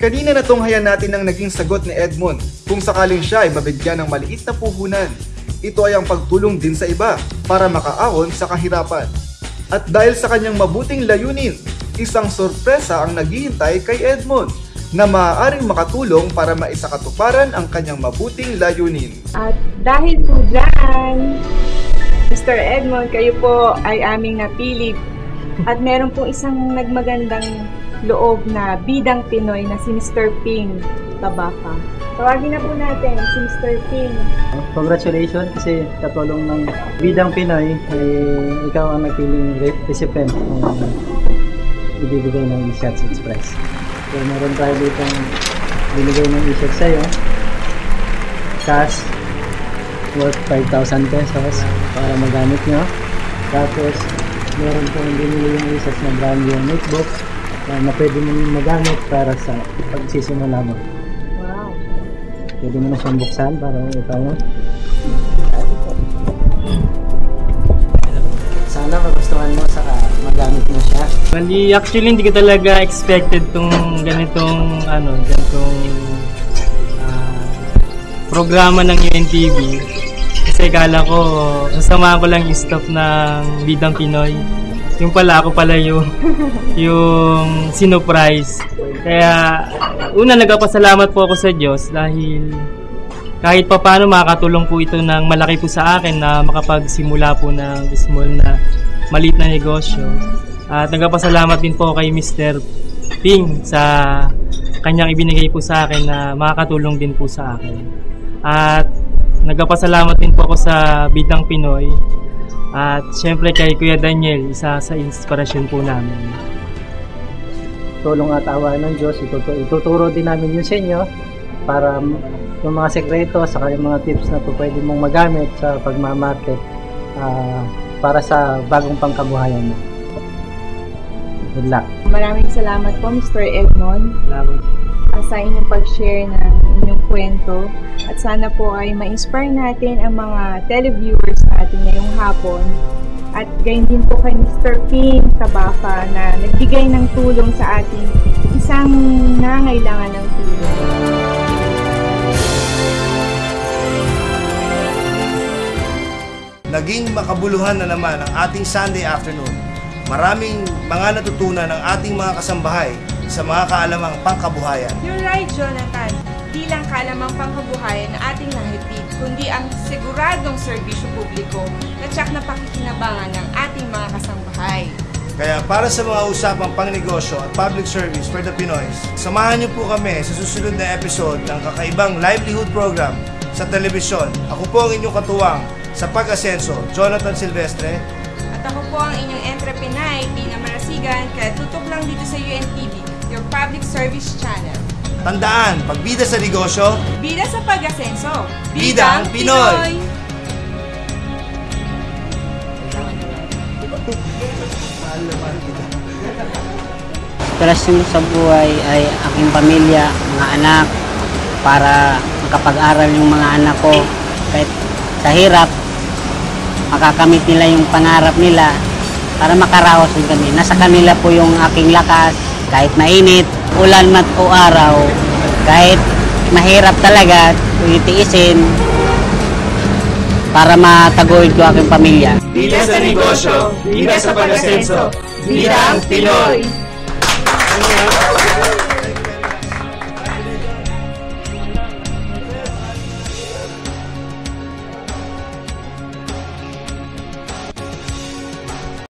Kanina natunghayan natin ang naging sagot ni Edmond kung sakaling siya ay mabigyan ng maliit na puhunan. Ito ay ang pagtulong din sa iba para makaahon sa kahirapan. At dahil sa kanyang mabuting layunin, isang sorpresa ang naghihintay kay Edmond na maaaring makatulong para maisakatuparan ang kanyang mabuting layunin. At dahil po dyan, Mr. Edmond, kayo po ay aming napili. At meron pong isang nagmagandang loob na bidang Pinoy na si Mr. Ping Tabaka. Tawagin na po natin si Mr. Ping. Congratulations kasi katulong ng Bidang Pinoy ay ikaw ang nagpiling recipient ng ibibigay ng Shots Express. So meron tayo dito binigay ng e-shot sa'yo. Cash worth 5,000 pesos para magamit nyo. Tapos meron pong binili yung e-shots na brand new notebook na pwede mo magamit para sa pagsisimula mo. Wow. Pwede mo na siyang buksan para ikaw mo. Sana magustuhan mo sa magamit mo siya. Bali, actually hindi ko talaga expected tong ganitong ano, ganitong ah, programa ng UNTV. Kasi kala ko, sasamahan ko lang yung staff ng Bidang Pinoy. Yung pala, ako pala yung, yung sinurprise. Kaya, una nagpapasalamat po ako sa Diyos dahil kahit pa paano makakatulong po ito ng malaki po sa akin na makapagsimula po ng small na maliit na negosyo. At nagpapasalamat din po kay Mr. Ping sa kanyang ibinigay po sa akin na makakatulong din po sa akin. At nagpapasalamat din po ako sa Bidang Pinoy at syempre kay Kuya Daniel, isa sa inspirasyon po namin. Tulong at awa ng Diyos, itutu- ituturo din namin yun sa inyo para yung mga sekreto sa yung mga tips na po pwede mong magamit sa pagmamarket ah, para sa bagong pangkabuhayan mo. Good luck. Maraming salamat po, Mr. Edmond. Salamat. uh, sa inyong pag-share ng kwento. At sana po ay ma-inspire natin ang mga televiewers natin ngayong hapon. At gayon din po kay Mr. Ping Tabaka na nagbigay ng tulong sa ating isang nangailangan ng tulong. Naging makabuluhan na naman ang ating Sunday afternoon. Maraming mga natutunan ng ating mga kasambahay sa mga kaalamang pangkabuhayan. You're right, Jonathan. Di lang kalamang pangkabuhayan na ating nahitid, kundi ang siguradong serbisyo publiko na tsak na pakikinabangan ng ating mga kasambahay. Kaya para sa mga usapang pangnegosyo at public service for the Pinoys, samahan niyo po kami sa susunod na episode ng kakaibang livelihood program sa telebisyon. Ako po ang inyong katuwang sa pag-asenso, Jonathan Silvestre. At ako po ang inyong entrepreneur, Tina Marasigan, kaya tutok lang dito sa UNTV, your public service channel. Tandaan, pagbida sa negosyo, Bida sa pag-asenso, Bidang Pinoy! inspirasyon sa buhay ay aking pamilya, mga anak, para makapag-aral yung mga anak ko. Kahit sa hirap, makakamit nila yung pangarap nila para makaraos din kami. Nasa kanila po yung aking lakas, kahit mainit, ulan mat o araw, kahit mahirap talaga, itiisin para mataguyod ko aking pamilya. Bida sa negosyo, bida sa pag-asenso, Bidang Pinoy!